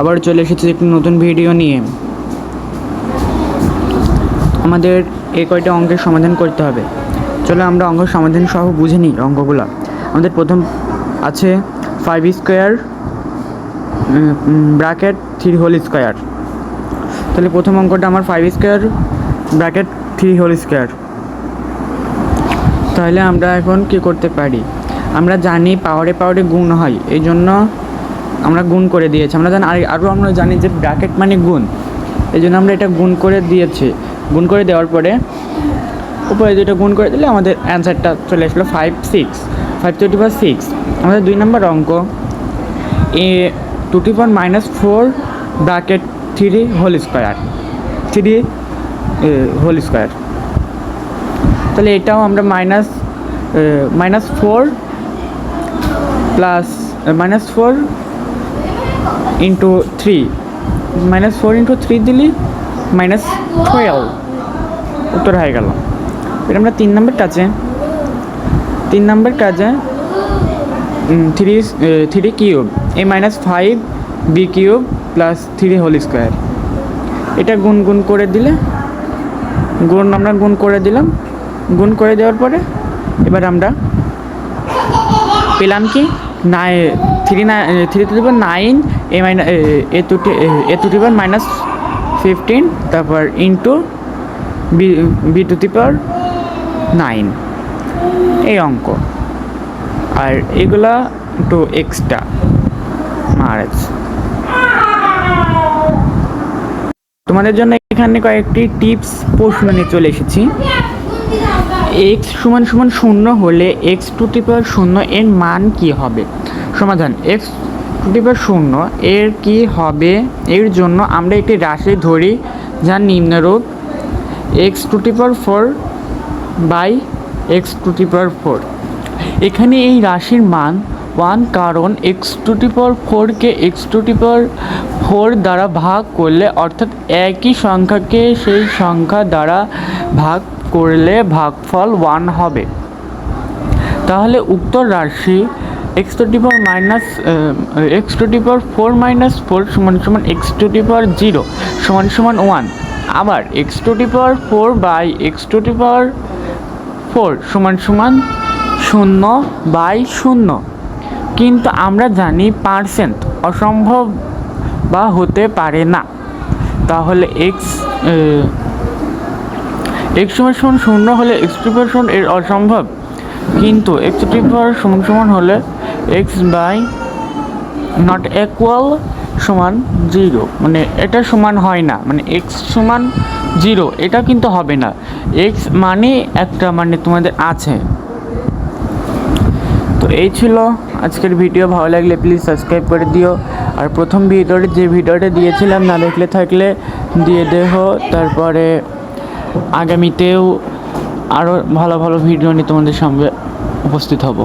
আবার চলে এসেছি একটি নতুন ভিডিও নিয়ে। আমাদের এ কয়টা অঙ্কের সমাধান করতে হবে। চলো আমরা অঙ্ক সমাধান সহ বুঝে নিই অঙ্কগুলো। আমাদের প্রথম আছে five square bracket three whole square তাহলে প্রথম অঙ্কটা আমার five square bracket three whole square তাহলে আমরা এখন কি করতে পারি? আমরা জানি পাওয়ারে পাওয়ারে গুণ হয় এই জন্য আমরা গুণ করে দিয়েছি। আমরা জানি আর আরও আমরা জানি যে ব্র্যাকেট মানে গুণ। এই জন্য আমরা এটা গুণ করে দিয়েছি। গুণ করে দেওয়ার পরে উপরে দুটো গুণ করে দিলে আমাদের অ্যান্সারটা চলে আসলো five six five twenty four six আমাদের দুই নম্বর অঙ্ক। A to the four minus four bracket three whole square three whole square তাহলে এটাও আমরা minus minus four plus minus four into three minus four into three দিলি minus twelve উত্তর হয়ে গেল। এটা আমরা তিন নম্বর কাজে। তিন নম্বর কাজে three three cube a minus five b cube plus three whole square এটা গুণ গুণ করে দিলে, গুণ আমরা গুণ করে দিলাম। গুণ করে দেওয়ার পরে, এবার আমরা পেলাম কি? নাই থ্রি নাইন থ্রি দিবার nine a minus a two a two দিবার মাইনাস ফিফটিন তারপর ইন্টু বি বি টু দিবার নাইন এই অঙ্ক। আর এগুলা একটু এক্সট্রা মারাজ তোমাদের জন্য এখানে কয়েকটি টিপস প্রশ্ন নিয়ে চলে এসেছি। এক্স সমান সমান শূন্য হলে এক্স টু টিপার শূন্য এর মান কি হবে? সমাধান। এক্স টিপার শূন্য। এর কি হবে? এর জন্য আমরা একটি রাশি ধরি যার নিম্নরূপ x to the power four by x to the power four এখানে এই রাশির মান ওয়ান কারণ এক্স টু টিপার ফোরকে x to the power four দ্বারা ভাগ করলে, অর্থাৎ একই সংখ্যাকে সেই সংখ্যা দ্বারা ভাগ করলে ভাগফল ওয়ান হবে। তাহলে উক্ত রাশি x to the power minus x to the power four minus four সমান সমান x to the power zero সমান সমান ওয়ান আবার x to the power four by x to the power four সমান সমান শূন্য বাই শূন্য। কিন্তু আমরা জানি পার্সেন্ট অসম্ভব বা হতে পারে না। তাহলে এক্স এক্স সমান সমান শূন্য হলে এক্স প্রিপারেশন এর অসম্ভব। কিন্তু এক্স প্রিপার সমান সমান হলে এক্স বাই নট ইকুয়াল সমান জিরো মানে এটা সমান হয় না। মানে এক্স সমান জিরো এটা কিন্তু হবে না। এক্স মানে একটা মানে তোমাদের আছে। তো এই ছিল আজকের ভিডিও ভালো লাগলে প্লিজ সাবস্ক্রাইব করে দিও। আর প্রথম ভিডিওতে যে ভিডিওটা দিয়েছিলাম, না দেখলে থাকলে দিয়ে দেহ। তারপরে আগামীতেও আরও ভালো ভালো ভিডিও নিয়ে তোমাদের সামনে উপস্থিত হব।